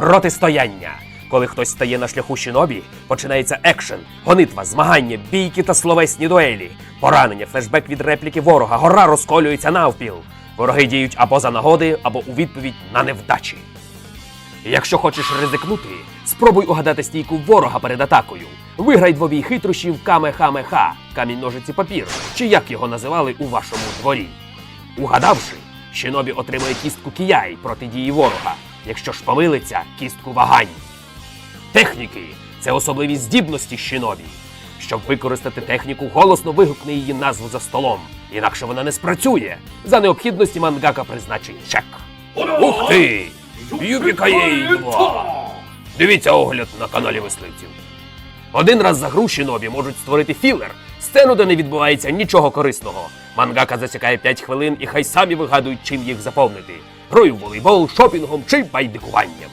Протистояння. Коли хтось стає на шляху шинобі, починається екшен, гонитва, змагання, бійки та словесні дуелі, поранення, флешбек від репліки ворога, гора розколюється навпіл. Вороги діють або за нагоди, або у відповідь на невдачі. Якщо хочеш ризикнути, спробуй угадати стійку ворога перед атакою. Виграй двобій хитрощів Камехамеха, камінь ножиці папір, чи як його називали у вашому дворі. Угадавши, Шинобі отримує кістку кіяй проти дії ворога. Якщо ж помилиться, кістку вагань. Техніки це особливість здібності Шинобі. Щоб використати техніку, голосно вигукни її назву за столом. Інакше вона не спрацює. За необхідності мангака призначить чек. Ух ти! Юбікаєй 2! Дивіться огляд на каналі мисливців. Один раз за гру Шинобі можуть створити філер, сцену, де не відбувається нічого корисного. Мангака засікає 5 хвилин і хай самі вигадують, чим їх заповнити. Грою волейбол, шопінгом чи байдикуванням.